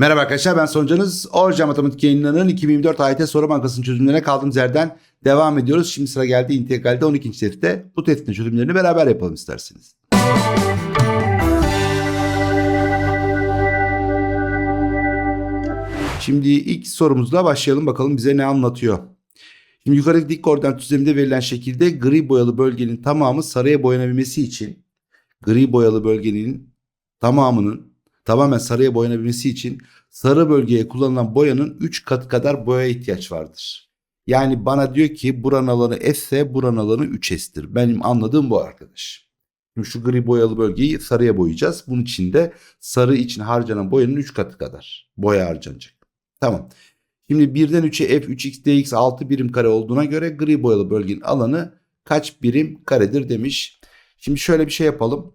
Merhaba arkadaşlar ben Soncanız. Orca Matematik yayınlarının 2024 AYT Soru Bankası'nın çözümlerine kaldığımız yerden devam ediyoruz. Şimdi sıra geldi integralde 12. testte. Bu testin çözümlerini beraber yapalım isterseniz. Şimdi ilk sorumuzla başlayalım bakalım bize ne anlatıyor. Şimdi yukarıdaki dik koordinat düzleminde verilen şekilde gri boyalı bölgenin tamamı sarıya boyanabilmesi için gri boyalı bölgenin tamamının tamamen sarıya boyanabilmesi için sarı bölgeye kullanılan boyanın 3 katı kadar boya ihtiyaç vardır. Yani bana diyor ki buranın alanı S ise buranın alanı 3S'tir. Benim anladığım bu arkadaş. Şimdi şu gri boyalı bölgeyi sarıya boyayacağız. Bunun için de sarı için harcanan boyanın 3 katı kadar boya harcanacak. Tamam. Şimdi 1'den 3'e f 3x dx 6 birim kare olduğuna göre gri boyalı bölgenin alanı kaç birim karedir demiş. Şimdi şöyle bir şey yapalım.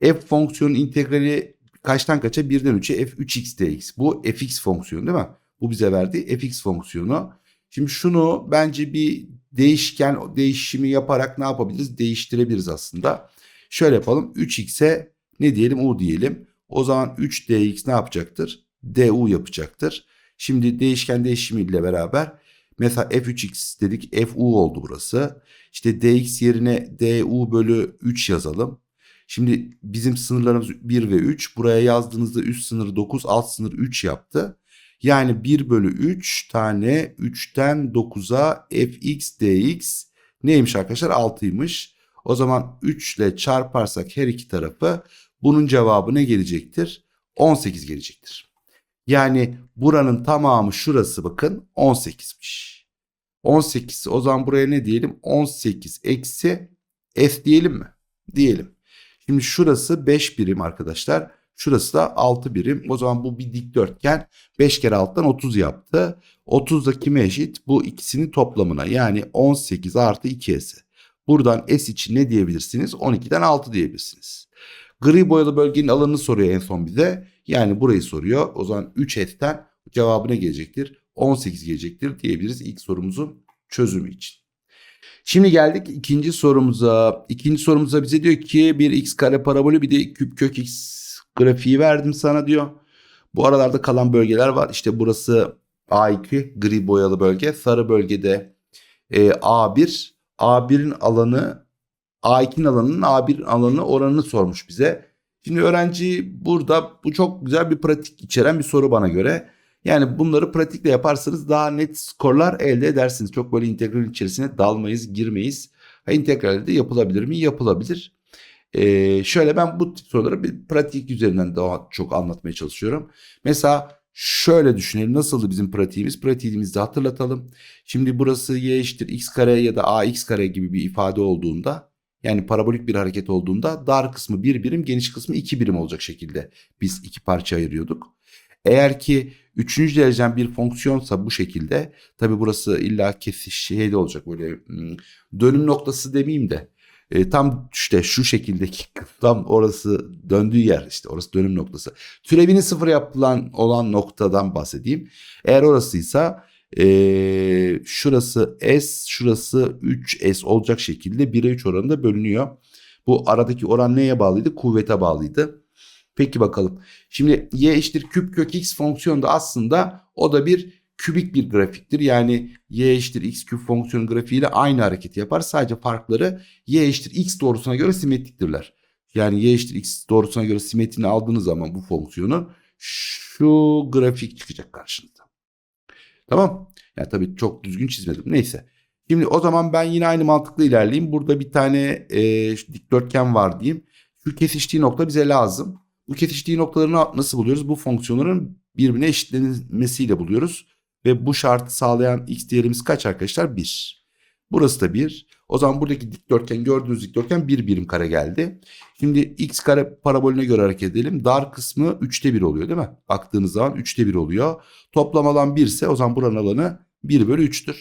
f fonksiyonun integrali kaçtan kaça? 1'den 3'e f 3x dx. Bu fx fonksiyonu değil mi? Bu bize verdiği fx fonksiyonu. Şimdi şunu bence bir değişken değişimi yaparak ne yapabiliriz? Değiştirebiliriz aslında. Şöyle yapalım. 3x'e ne diyelim? u diyelim. O zaman 3 dx ne yapacaktır? du yapacaktır. Şimdi değişken değişimiyle beraber mesela f3x dedik fu oldu burası. İşte dx yerine du bölü 3 yazalım. Şimdi bizim sınırlarımız 1 ve 3. Buraya yazdığınızda üst sınır 9, alt sınır 3 yaptı. Yani 1 bölü 3 tane 3'ten 9'a fx dx neymiş arkadaşlar? 6'ymış. O zaman 3 ile çarparsak her iki tarafı bunun cevabı ne gelecektir? 18 gelecektir. Yani buranın tamamı şurası bakın 18'miş. 18 o zaman buraya ne diyelim? 18 eksi f diyelim mi? Diyelim. Şimdi şurası 5 birim arkadaşlar. Şurası da 6 birim. O zaman bu bir dikdörtgen. 5 kere alttan 30 yaptı. 30 da kime eşit? Bu ikisinin toplamına. Yani 18 artı 2s. Buradan s için ne diyebilirsiniz? 12'den 6 diyebilirsiniz. Gri boyalı bölgenin alanını soruyor en son bize. Yani burayı soruyor. O zaman 3s'ten cevabı ne gelecektir? 18 gelecektir diyebiliriz ilk sorumuzun çözümü için. Şimdi geldik ikinci sorumuza. İkinci sorumuza bize diyor ki bir x kare parabolü bir de küp kök x grafiği verdim sana diyor. Bu aralarda kalan bölgeler var. İşte burası A2 gri boyalı bölge. Sarı bölgede e, A1. A1'in alanı A2'nin alanının A1'in alanı oranını sormuş bize. Şimdi öğrenci burada bu çok güzel bir pratik içeren bir soru bana göre. Yani bunları pratikle yaparsanız daha net skorlar elde edersiniz. Çok böyle integral içerisine dalmayız, girmeyiz. Ha, integralde de yapılabilir mi? Yapılabilir. Ee, şöyle ben bu tip soruları bir pratik üzerinden daha çok anlatmaya çalışıyorum. Mesela şöyle düşünelim. Nasıldı bizim pratiğimiz? Pratiğimizi hatırlatalım. Şimdi burası y eşittir x kare ya da ax kare gibi bir ifade olduğunda yani parabolik bir hareket olduğunda dar kısmı bir birim geniş kısmı iki birim olacak şekilde biz iki parça ayırıyorduk. Eğer ki üçüncü derecen bir fonksiyonsa bu şekilde tabi burası illa kesiş şeyde olacak böyle hmm, dönüm noktası demeyeyim de e, tam işte şu şekildeki tam orası döndüğü yer işte orası dönüm noktası. Türevini sıfır yapılan olan noktadan bahsedeyim. Eğer orasıysa e, şurası S şurası 3S olacak şekilde 1'e 3 oranında bölünüyor. Bu aradaki oran neye bağlıydı? Kuvvete bağlıydı. Peki bakalım. Şimdi y eşittir küp kök x fonksiyonu da aslında o da bir kübik bir grafiktir. Yani y eşittir x küp fonksiyon grafiğiyle aynı hareketi yapar. Sadece farkları y eşittir x doğrusuna göre simetriktirler. Yani y eşittir x doğrusuna göre simetrini aldığınız zaman bu fonksiyonu şu grafik çıkacak karşınıza. Tamam. Yani tabii çok düzgün çizmedim. Neyse. Şimdi o zaman ben yine aynı mantıkla ilerleyeyim. Burada bir tane e, dikdörtgen var diyeyim. Şu kesiştiği nokta bize lazım. Bu kesiştiği noktalarını nasıl buluyoruz? Bu fonksiyonların birbirine eşitlenmesiyle buluyoruz. Ve bu şartı sağlayan x değerimiz kaç arkadaşlar? 1. Burası da 1. O zaman buradaki dikdörtgen gördüğünüz dikdörtgen 1 birim kare geldi. Şimdi x kare parabolüne göre hareket edelim. Dar kısmı 3'te 1 oluyor değil mi? Baktığınız zaman 3'te 1 oluyor. Toplam alan 1 ise o zaman buranın alanı 1 bölü 3'tür.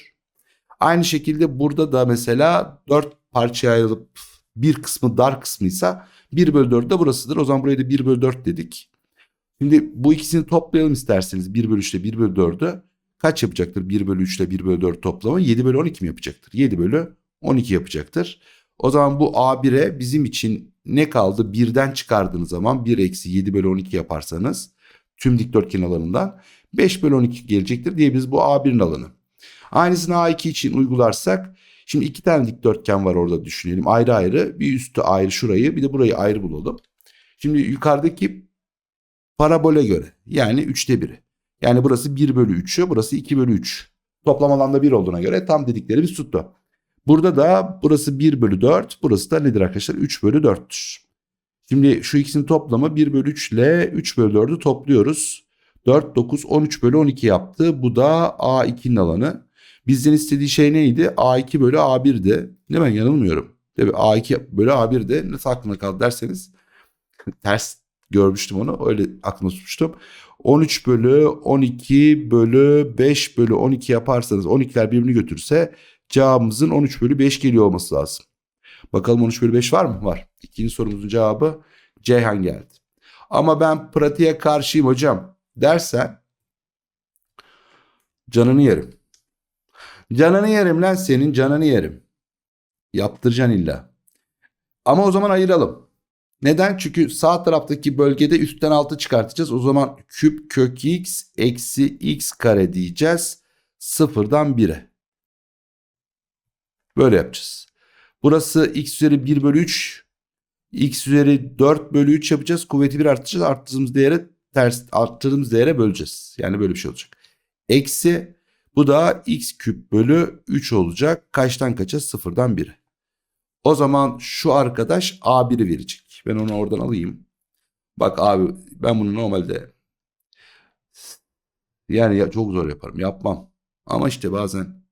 Aynı şekilde burada da mesela 4 parçaya ayrılıp bir kısmı dar kısmıysa 1 bölü 4 de burasıdır. O zaman buraya da 1 bölü 4 dedik. Şimdi bu ikisini toplayalım isterseniz 1 bölü 3 ile 1 bölü 4'ü. Kaç yapacaktır 1 bölü 3 ile 1 bölü 4 toplamı? 7 bölü 12 mi yapacaktır? 7 bölü 12 yapacaktır. O zaman bu A1'e bizim için ne kaldı? 1'den çıkardığınız zaman 1 eksi 7 bölü 12 yaparsanız Tüm dikdörtgen alanından 5 bölü 12 gelecektir diyebiliriz. Bu A1'in alanı. Aynısını A2 için uygularsak şimdi iki tane dikdörtgen var orada düşünelim. Ayrı ayrı bir üstü ayrı şurayı bir de burayı ayrı bulalım. Şimdi yukarıdaki parabole göre yani 3'te 1'i. Yani burası 1 bölü 3'ü burası 2 bölü 3. Toplam alanda 1 olduğuna göre tam dediklerimiz tuttu. Burada da burası 1 bölü 4 burası da nedir arkadaşlar 3 bölü 4'tür. Şimdi şu ikisinin toplamı 1 bölü 3 ile 3 bölü 4'ü topluyoruz. 4, 9, 13 bölü 12 yaptı. Bu da A2'nin alanı. Bizden istediği şey neydi? A2 bölü A1'di. Değil mi? Yanılmıyorum. Mi? A2 bölü A1'de nasıl aklına kaldı derseniz ters görmüştüm onu. Öyle aklımda tutmuştum. 13 bölü 12 bölü 5 bölü 12 yaparsanız 12'ler birbirini götürse cevabımızın 13 bölü 5 geliyor olması lazım. Bakalım 13 bölü 5 var mı? Var. İkinci sorumuzun cevabı Ceyhan geldi. Ama ben pratiğe karşıyım hocam dersen canını yerim. Canını yerim lan senin canını yerim. Yaptıracaksın illa. Ama o zaman ayıralım. Neden? Çünkü sağ taraftaki bölgede üstten altı çıkartacağız. O zaman küp kök x eksi x kare diyeceğiz. Sıfırdan 1'e. Böyle yapacağız. Burası x üzeri 1 bölü 3. x üzeri 4 bölü 3 yapacağız. Kuvveti 1 artacağız. Arttırdığımız değere ters arttırdığımız değere böleceğiz. Yani böyle bir şey olacak. Eksi bu da x küp bölü 3 olacak. Kaçtan kaça? Sıfırdan 1'e. O zaman şu arkadaş A1'i verecek. Ben onu oradan alayım. Bak abi ben bunu normalde yani ya- çok zor yaparım. Yapmam. Ama işte bazen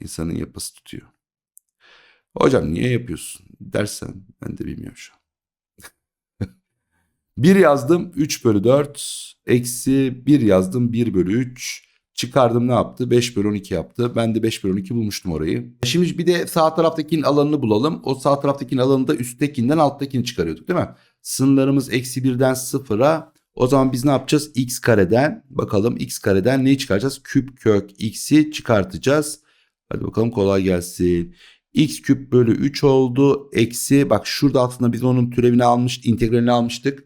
insanın yapısı tutuyor. Hocam niye yapıyorsun dersen ben de bilmiyorum şu an. 1 yazdım 3 bölü 4 eksi 1 yazdım 1 bölü 3 çıkardım ne yaptı 5 bölü 12 yaptı ben de 5 bölü 12 bulmuştum orayı. Şimdi bir de sağ taraftakinin alanını bulalım o sağ taraftakinin alanını da üsttekinden alttakini çıkarıyorduk değil mi? Sınırlarımız eksi 1'den 0'a o zaman biz ne yapacağız x kareden bakalım x kareden neyi çıkaracağız küp kök x'i çıkartacağız. Hadi bakalım kolay gelsin x küp bölü 3 oldu. Eksi bak şurada aslında biz onun türevini almıştık, integralini almıştık.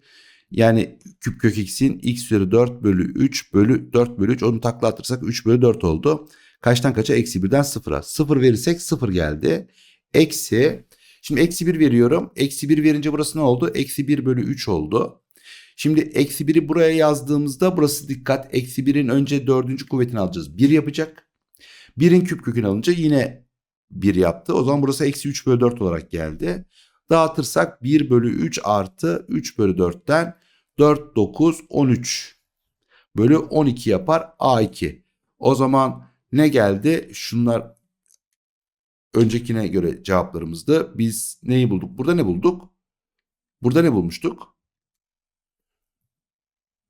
Yani küp kök x'in x üzeri 4 bölü 3 bölü 4 bölü 3 onu takla atırsak 3 bölü 4 oldu. Kaçtan kaça? Eksi 1'den 0'a. 0 verirsek 0 geldi. Eksi şimdi eksi 1 veriyorum. Eksi 1 verince burası ne oldu? Eksi 1 bölü 3 oldu. Şimdi eksi 1'i buraya yazdığımızda burası dikkat. Eksi 1'in önce dördüncü kuvvetini alacağız. 1 yapacak. 1'in küp kökünü alınca yine 1 yaptı. O zaman burası eksi 3 bölü 4 olarak geldi. Dağıtırsak 1 bölü 3 artı 3 bölü 4'ten 4, 9, 13 bölü 12 yapar A2. O zaman ne geldi? Şunlar öncekine göre cevaplarımızdı. Biz neyi bulduk? Burada ne bulduk? Burada ne bulmuştuk?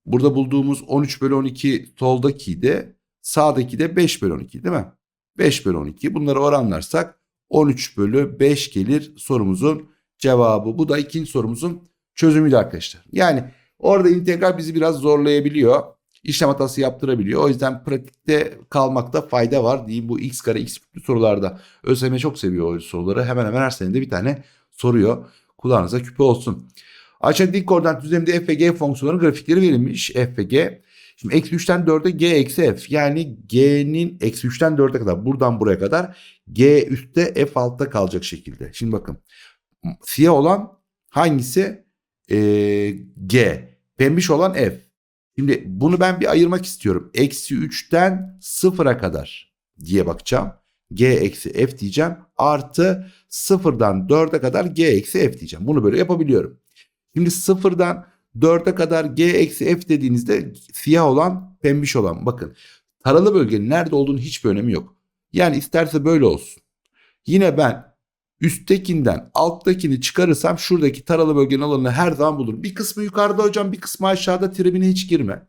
Burada bulduğumuz 13 bölü 12 soldakiydi. Sağdaki de 5 bölü 12 değil mi? 5 bölü 12. Bunları oranlarsak 13 bölü 5 gelir sorumuzun cevabı. Bu da ikinci sorumuzun çözümüydü arkadaşlar. Yani orada integral bizi biraz zorlayabiliyor. İşlem hatası yaptırabiliyor. O yüzden pratikte kalmakta fayda var diyeyim bu x kare x küplü sorularda. ÖSYM çok seviyor o soruları. Hemen hemen her senede bir tane soruyor. Kulağınıza küpe olsun. Aşağıda dik koordinat düzleminde f ve g fonksiyonlarının grafikleri verilmiş. f ve g. Şimdi eksi 3'ten 4'e g eksi f. Yani g'nin eksi 3'ten 4'e kadar buradan buraya kadar g üstte f altta kalacak şekilde. Şimdi bakın siyah olan hangisi? Ee, g. Pembiş olan f. Şimdi bunu ben bir ayırmak istiyorum. Eksi 3'ten 0'a kadar diye bakacağım. g eksi f diyeceğim. Artı 0'dan 4'e kadar g eksi f diyeceğim. Bunu böyle yapabiliyorum. Şimdi 0'dan 4'e kadar g eksi f dediğinizde siyah olan pembiş olan bakın taralı bölgenin nerede olduğunu hiçbir önemi yok. Yani isterse böyle olsun. Yine ben üsttekinden alttakini çıkarırsam şuradaki taralı bölgenin alanını her zaman bulurum. Bir kısmı yukarıda hocam bir kısmı aşağıda tribine hiç girme.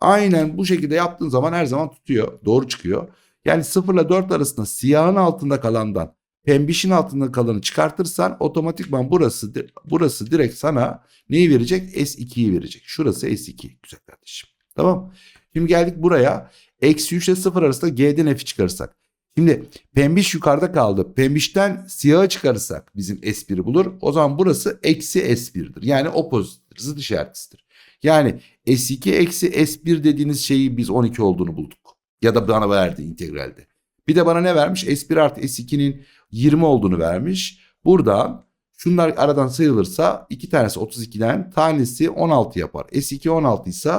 Aynen bu şekilde yaptığın zaman her zaman tutuyor. Doğru çıkıyor. Yani 0 ile 4 arasında siyahın altında kalandan pembişin altında kalanı çıkartırsan otomatikman burası burası direkt sana neyi verecek? S2'yi verecek. Şurası S2. Güzel kardeşim. Tamam. Şimdi geldik buraya. Eksi 3 ile 0 arasında G'den F'i çıkarırsak. Şimdi pembiş yukarıda kaldı. Pembişten siyahı çıkarırsak bizim S1'i bulur. O zaman burası eksi S1'dir. Yani opozittir. Zıt işaretlidir. Yani S2 eksi S1 dediğiniz şeyi biz 12 olduğunu bulduk. Ya da bana verdi integralde. Bir de bana ne vermiş? S1 artı S2'nin 20 olduğunu vermiş. Buradan şunlar aradan sayılırsa iki tanesi 32'den tanesi 16 yapar. S2 16 ise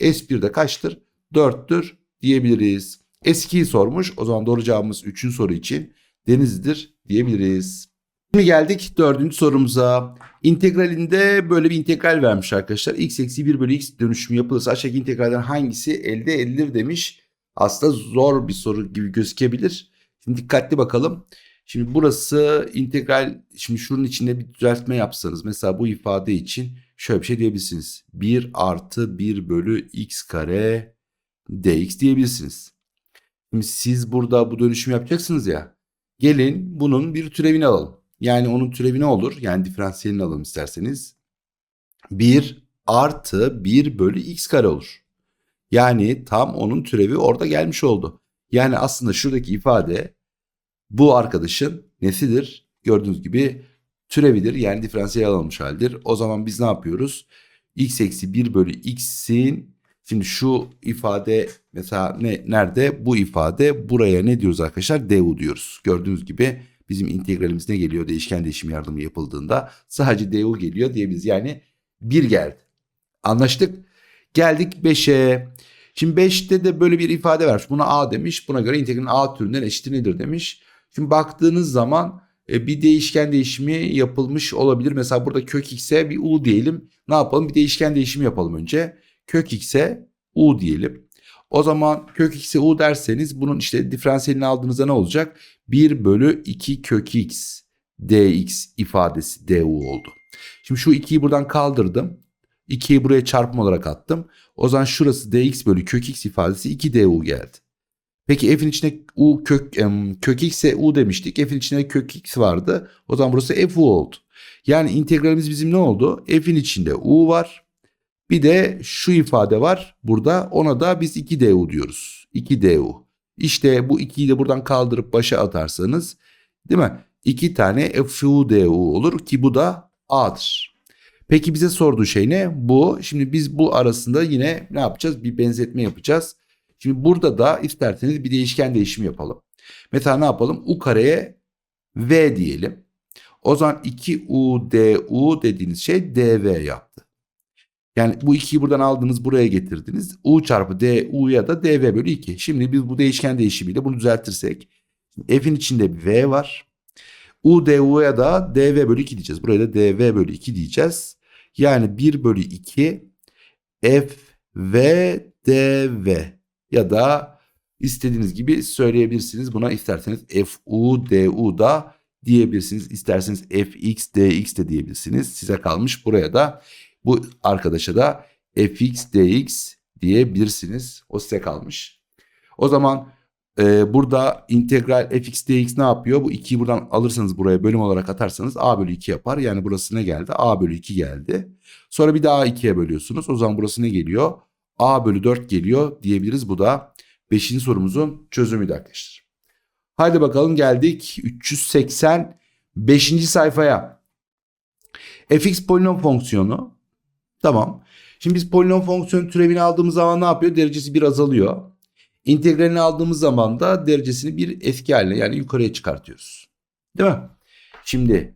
S1 de kaçtır? 4'tür diyebiliriz. S2'yi sormuş. O zaman doğru cevabımız 3. soru için Denizli'dir diyebiliriz. Şimdi geldik dördüncü sorumuza. İntegralinde böyle bir integral vermiş arkadaşlar. x eksi 1 bölü x dönüşümü yapılırsa aşağıdaki integralden hangisi elde edilir demiş. Aslında zor bir soru gibi gözükebilir. Şimdi dikkatli bakalım. Şimdi burası integral şimdi şunun içinde bir düzeltme yapsanız mesela bu ifade için şöyle bir şey diyebilirsiniz. 1 artı 1 bölü x kare dx diyebilirsiniz. Siz burada bu dönüşümü yapacaksınız ya. Gelin bunun bir türevini alalım. Yani onun türevi ne olur? Yani diferansiyelini alalım isterseniz. 1 artı 1 bölü x kare olur. Yani tam onun türevi orada gelmiş oldu. Yani aslında şuradaki ifade bu arkadaşın nesidir? Gördüğünüz gibi türevidir yani diferansiyel alınmış haldir. O zaman biz ne yapıyoruz? x eksi 1 bölü x'in şimdi şu ifade mesela ne nerede? Bu ifade buraya ne diyoruz arkadaşlar? du diyoruz. Gördüğünüz gibi bizim integralimiz ne geliyor? Değişken değişim yardımı yapıldığında sadece du geliyor diyebiliriz. Yani 1 geldi. Anlaştık. Geldik 5'e. Şimdi 5'te de böyle bir ifade vermiş. Buna a demiş. Buna göre integralin a türünden eşiti nedir demiş. Şimdi baktığınız zaman e, bir değişken değişimi yapılmış olabilir. Mesela burada kök x'e bir u diyelim. Ne yapalım? Bir değişken değişimi yapalım önce. Kök x'e u diyelim. O zaman kök x'e u derseniz bunun işte diferansiyelini aldığınızda ne olacak? 1 bölü 2 kök x dx ifadesi du oldu. Şimdi şu 2'yi buradan kaldırdım. 2'yi buraya çarpım olarak attım. O zaman şurası dx bölü kök x ifadesi 2 du geldi. Peki f'in içine u kök kök x'e u demiştik. F'in içine kök x vardı. O zaman burası f u oldu. Yani integralimiz bizim ne oldu? F'in içinde u var. Bir de şu ifade var burada. Ona da biz 2 du diyoruz. 2 du. İşte bu 2'yi de buradan kaldırıp başa atarsanız değil mi? 2 tane f u du olur ki bu da a'dır. Peki bize sorduğu şey ne? Bu. Şimdi biz bu arasında yine ne yapacağız? Bir benzetme yapacağız. Şimdi burada da isterseniz bir değişken değişimi yapalım. Mesela ne yapalım? U kareye V diyelim. O zaman 2U du dediğiniz şey dv yaptı. Yani bu 2'yi buradan aldınız buraya getirdiniz. U çarpı du ya da dv bölü 2. Şimdi biz bu değişken değişimiyle bunu düzeltirsek. F'in içinde bir V var. U du'ya da dv bölü 2 diyeceğiz. Buraya da dv bölü 2 diyeceğiz. Yani 1 bölü 2 f v dv ya da istediğiniz gibi söyleyebilirsiniz. Buna isterseniz fu du da diyebilirsiniz. İsterseniz fx dx de diyebilirsiniz. Size kalmış buraya da bu arkadaşa da fx dx diyebilirsiniz. O size kalmış. O zaman e, burada integral fx dx ne yapıyor? Bu 2'yi buradan alırsanız buraya bölüm olarak atarsanız a bölü 2 yapar. Yani burası ne geldi? a bölü 2 geldi. Sonra bir daha 2'ye bölüyorsunuz. O zaman burası ne geliyor? a bölü 4 geliyor diyebiliriz. Bu da 5. sorumuzun çözümüydü arkadaşlar. Haydi bakalım geldik 385. sayfaya. fx polinom fonksiyonu. Tamam. Şimdi biz polinom fonksiyonu türevini aldığımız zaman ne yapıyor? Derecesi bir azalıyor. İntegralini aldığımız zaman da derecesini bir eski haline yani yukarıya çıkartıyoruz. Değil mi? Şimdi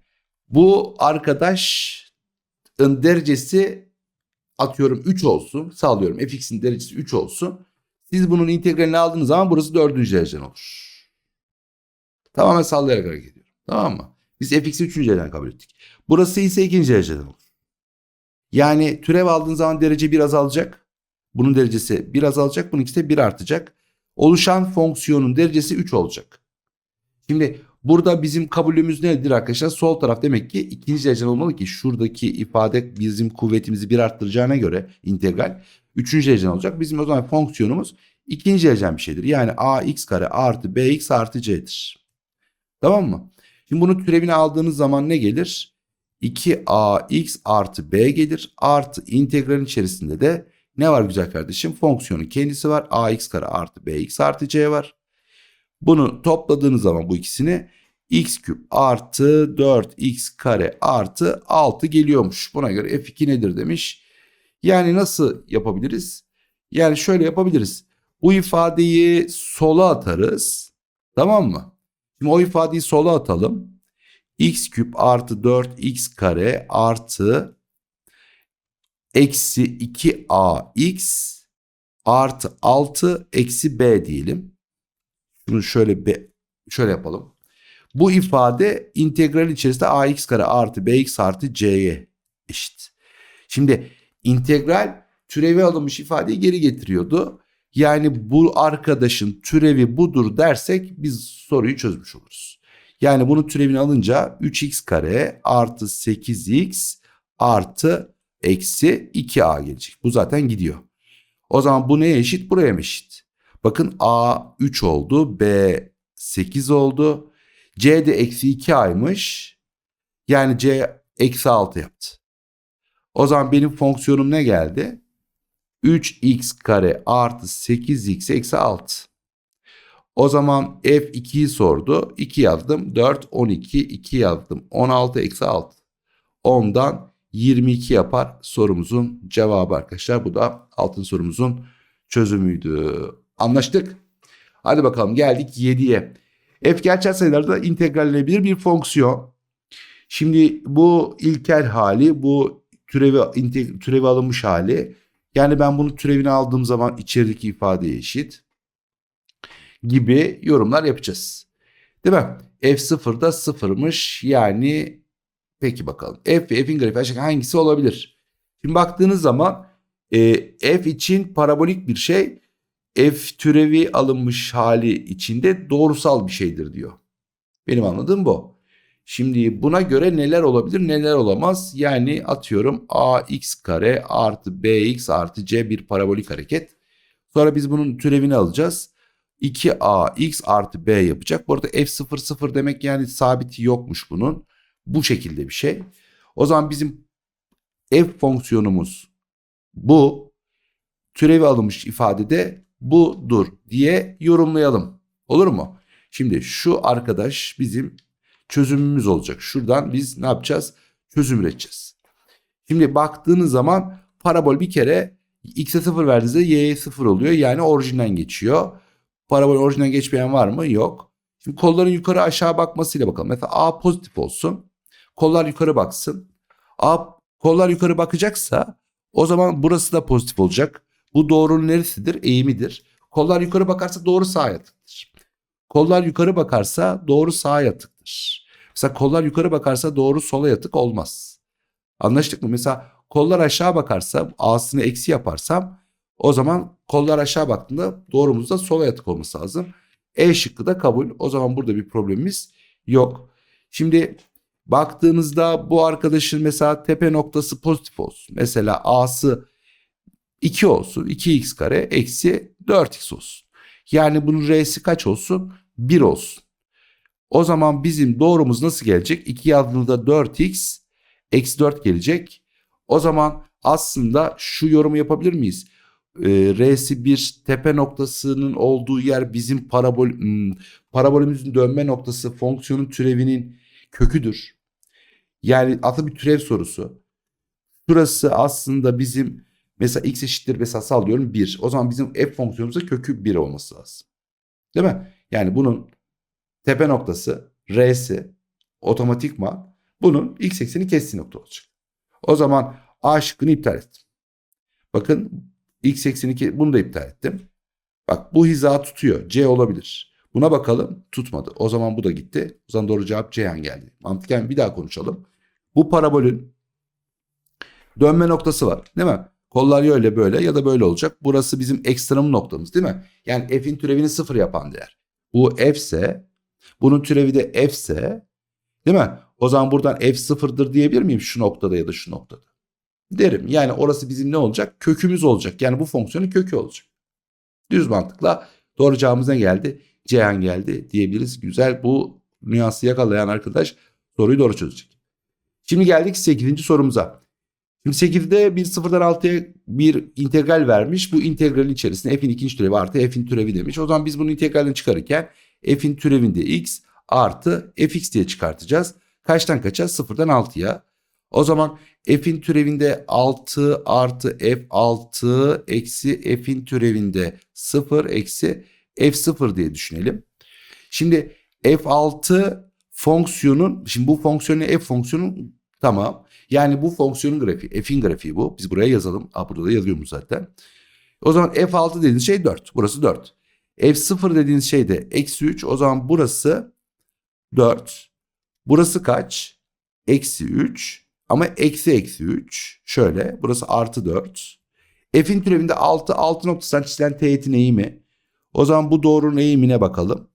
bu arkadaşın derecesi atıyorum 3 olsun. Sağlıyorum fx'in derecesi 3 olsun. Siz bunun integralini aldığınız zaman burası 4. dereceden olur. Tamamen sallayarak hareket ediyorum. Tamam mı? Biz fx'i 3. dereceden kabul ettik. Burası ise 2. dereceden olur. Yani türev aldığınız zaman derece 1 azalacak. Bunun derecesi 1 azalacak. Bunun ikisi de 1 artacak. Oluşan fonksiyonun derecesi 3 olacak. Şimdi burada bizim kabulümüz nedir arkadaşlar? Sol taraf demek ki ikinci dereceden olmalı ki şuradaki ifade bizim kuvvetimizi bir arttıracağına göre integral üçüncü dereceden olacak. Bizim o zaman fonksiyonumuz ikinci dereceden bir şeydir. Yani ax kare artı bx artı c'dir. Tamam mı? Şimdi bunun türevini aldığınız zaman ne gelir? 2ax artı b gelir. Artı integralin içerisinde de ne var güzel kardeşim? Fonksiyonun kendisi var. ax kare artı bx artı c var. Bunu topladığınız zaman bu ikisini x küp artı 4x kare artı 6 geliyormuş. Buna göre f2 nedir demiş. Yani nasıl yapabiliriz? Yani şöyle yapabiliriz. Bu ifadeyi sola atarız. Tamam mı? Şimdi o ifadeyi sola atalım. X küp artı 4x kare artı eksi 2ax artı 6 eksi b diyelim. Bunu şöyle b, şöyle yapalım. Bu ifade integral içerisinde ax kare artı bx artı c'ye eşit. Şimdi integral türevi alınmış ifadeyi geri getiriyordu. Yani bu arkadaşın türevi budur dersek biz soruyu çözmüş oluruz. Yani bunun türevini alınca 3x kare artı 8x artı eksi 2a gelecek. Bu zaten gidiyor. O zaman bu neye eşit? Buraya mı eşit? Bakın a 3 oldu, b 8 oldu. c de eksi 2a'ymış. Yani c eksi 6 yaptı. O zaman benim fonksiyonum ne geldi? 3x kare artı 8x eksi 6. O zaman f2'yi sordu. 2 yazdım. 4, 12, 2 yazdım. 16 eksi 6. 10'dan 22 yapar sorumuzun cevabı arkadaşlar. Bu da altın sorumuzun çözümüydü. Anlaştık. Hadi bakalım geldik 7'ye. F gerçel sayılarda integrallenebilir bir fonksiyon. Şimdi bu ilkel hali, bu türevi, türevi alınmış hali. Yani ben bunu türevini aldığım zaman içerideki ifadeye eşit gibi yorumlar yapacağız. Değil mi? F0 da sıfırmış. Yani peki bakalım. F ve F'in grafiği hangisi olabilir? Şimdi baktığınız zaman e, F için parabolik bir şey. F türevi alınmış hali içinde doğrusal bir şeydir diyor. Benim anladığım bu. Şimdi buna göre neler olabilir neler olamaz? Yani atıyorum ax kare artı bx artı c bir parabolik hareket. Sonra biz bunun türevini alacağız. 2ax artı b yapacak. Bu arada f0 0 demek yani sabiti yokmuş bunun. Bu şekilde bir şey. O zaman bizim f fonksiyonumuz bu. Türevi alınmış ifadede budur diye yorumlayalım. Olur mu? Şimdi şu arkadaş bizim çözümümüz olacak. Şuradan biz ne yapacağız? Çözüm üreteceğiz. Şimdi baktığınız zaman parabol bir kere x'e 0 verdiğinizde y'ye 0 oluyor. Yani orijinden geçiyor. Parabol orijinden geçmeyen var mı? Yok. Şimdi kolların yukarı aşağı bakmasıyla bakalım. Mesela A pozitif olsun. Kollar yukarı baksın. A kollar yukarı bakacaksa o zaman burası da pozitif olacak. Bu doğrunun neresidir? Eğimidir. Kollar yukarı bakarsa doğru sağa yatıktır. Kollar yukarı bakarsa doğru sağa yatıktır. Mesela kollar yukarı bakarsa doğru sola yatık olmaz. Anlaştık mı? Mesela kollar aşağı bakarsa A'sını eksi yaparsam o zaman kollar aşağı baktığında doğrumuzda sola yatık olması lazım. E şıkkı da kabul. O zaman burada bir problemimiz yok. Şimdi baktığınızda bu arkadaşın mesela tepe noktası pozitif olsun. Mesela A'sı 2 olsun. 2x kare eksi 4x olsun. Yani bunun R'si kaç olsun? 1 olsun. O zaman bizim doğrumuz nasıl gelecek? 2 yazdığında 4x eksi 4 gelecek. O zaman aslında şu yorumu yapabilir miyiz? Ee, R'si bir tepe noktasının olduğu yer bizim parabol hmm, parabolümüzün dönme noktası fonksiyonun türevinin köküdür. Yani aslında bir türev sorusu. Burası aslında bizim mesela x eşittir mesela sallıyorum 1. O zaman bizim f fonksiyonumuzda kökü 1 olması lazım. Değil mi? Yani bunun tepe noktası R'si otomatikman bunun x ekseni kestiği nokta olacak. O zaman A şıkkını iptal ettim. Bakın x ekseni bunu da iptal ettim. Bak bu hiza tutuyor. C olabilir. Buna bakalım tutmadı. O zaman bu da gitti. O zaman doğru cevap Ceyhan geldi. Mantıken bir daha konuşalım. Bu parabolün dönme noktası var değil mi? Kollar öyle böyle ya da böyle olacak. Burası bizim ekstrem noktamız değil mi? Yani f'in türevini sıfır yapan değer. Bu f ise bunun türevi de f ise değil mi? O zaman buradan f sıfırdır diyebilir miyim şu noktada ya da şu noktada? Derim. Yani orası bizim ne olacak? Kökümüz olacak. Yani bu fonksiyonun kökü olacak. Düz mantıkla doğru cevabımız ne geldi? Ceyhan geldi diyebiliriz. Güzel bu nüansı yakalayan arkadaş soruyu doğru çözecek. Şimdi geldik 8. sorumuza. Şimdi 8'de bir sıfırdan 6'ya bir integral vermiş. Bu integralin içerisinde f'in ikinci türevi artı f'in türevi demiş. O zaman biz bunu integralini çıkarırken f'in türevinde x artı fx diye çıkartacağız. Kaçtan kaça? Sıfırdan 6'ya. O zaman f'in türevinde 6 artı f6 eksi f'in türevinde 0 eksi f0 diye düşünelim. Şimdi f6 fonksiyonun şimdi bu fonksiyonun f fonksiyonun tamam. Yani bu fonksiyonun grafiği f'in grafiği bu. Biz buraya yazalım. Aa, burada da yazıyormuş zaten. O zaman f6 dediğiniz şey 4. Burası 4. f0 dediğiniz şey de eksi 3. O zaman burası 4. Burası kaç? Eksi 3. Ama eksi eksi 3. Şöyle. Burası artı 4. F'in türevinde 6. 6 noktasından çizilen teğetin eğimi. O zaman bu doğrunun eğimine bakalım.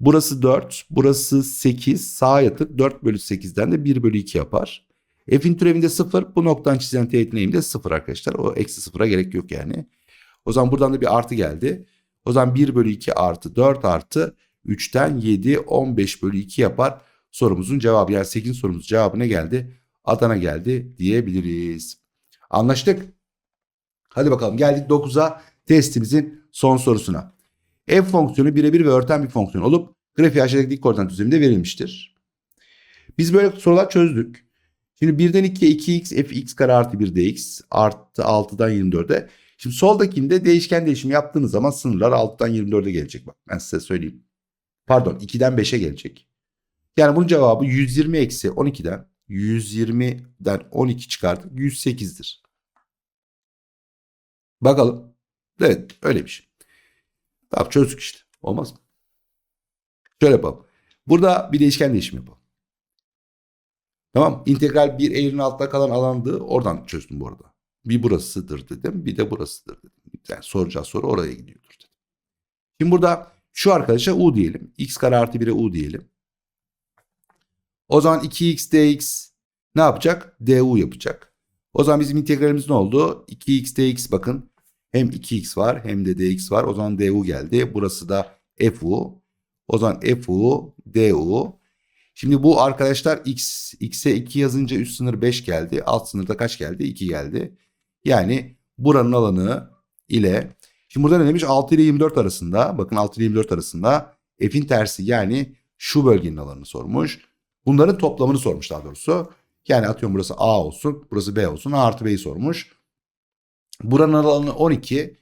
Burası 4. Burası 8. Sağ yatık 4 bölü 8'den de 1 bölü 2 yapar. F'in türevinde 0. Bu noktadan çizilen teğetin eğimi de 0 arkadaşlar. O eksi 0'a gerek yok yani. O zaman buradan da bir artı geldi. O zaman 1 bölü 2 artı 4 artı 3'ten 7 15 bölü 2 yapar. Sorumuzun cevabı yani 8 sorumuzun cevabı ne geldi? Adana geldi diyebiliriz. Anlaştık. Hadi bakalım geldik 9'a testimizin son sorusuna. F fonksiyonu birebir ve örten bir fonksiyon olup grafiği aşağıdaki dik koordinat düzleminde verilmiştir. Biz böyle sorular çözdük. Şimdi 1'den 2'ye 2x fx kare artı 1 dx artı 6'dan 24'e. Şimdi soldakinde değişken değişim yaptığınız zaman sınırlar 6'dan 24'e gelecek. Bak ben size söyleyeyim. Pardon 2'den 5'e gelecek. Yani bunun cevabı 120 eksi 12'den 120'den 12 çıkartıp 108'dir. Bakalım. Evet öyle bir şey. Tamam çözdük işte. Olmaz mı? Şöyle yapalım. Burada bir değişken değişim yapalım. Tamam. İntegral bir eğrinin altında kalan alandı. Oradan çözdüm bu arada. Bir burasıdır dedim. Bir de burasıdır dedim. Yani soracağı soru oraya gidiyordur dedim. Şimdi burada şu arkadaşa u diyelim. x kare artı 1'e u diyelim. O zaman 2x dx ne yapacak? du yapacak. O zaman bizim integralimiz ne oldu? 2x dx bakın. Hem 2x var hem de dx var. O zaman du geldi. Burası da fu. O zaman fu du. Şimdi bu arkadaşlar x x'e 2 yazınca üst sınır 5 geldi. Alt sınırda kaç geldi? 2 geldi. Yani buranın alanı ile şimdi burada ne demiş? 6 ile 24 arasında. Bakın 6 ile 24 arasında f'in tersi yani şu bölgenin alanını sormuş. Bunların toplamını sormuş daha doğrusu. Yani atıyorum burası A olsun, burası B olsun. A artı B'yi sormuş. Buranın alanı 12.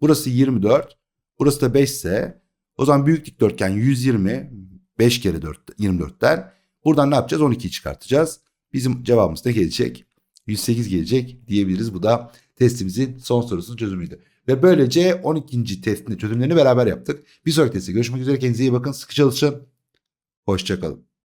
Burası 24. Burası da 5 ise o zaman büyük dikdörtgen 120. 5 kere 4, 24'ten. Buradan ne yapacağız? 12'yi çıkartacağız. Bizim cevabımız ne gelecek? 108 gelecek diyebiliriz. Bu da testimizin son sorusunun çözümüydü. Ve böylece 12. testin çözümlerini beraber yaptık. Bir sonraki testte görüşmek üzere. Kendinize iyi bakın. Sıkı çalışın. Hoşçakalın.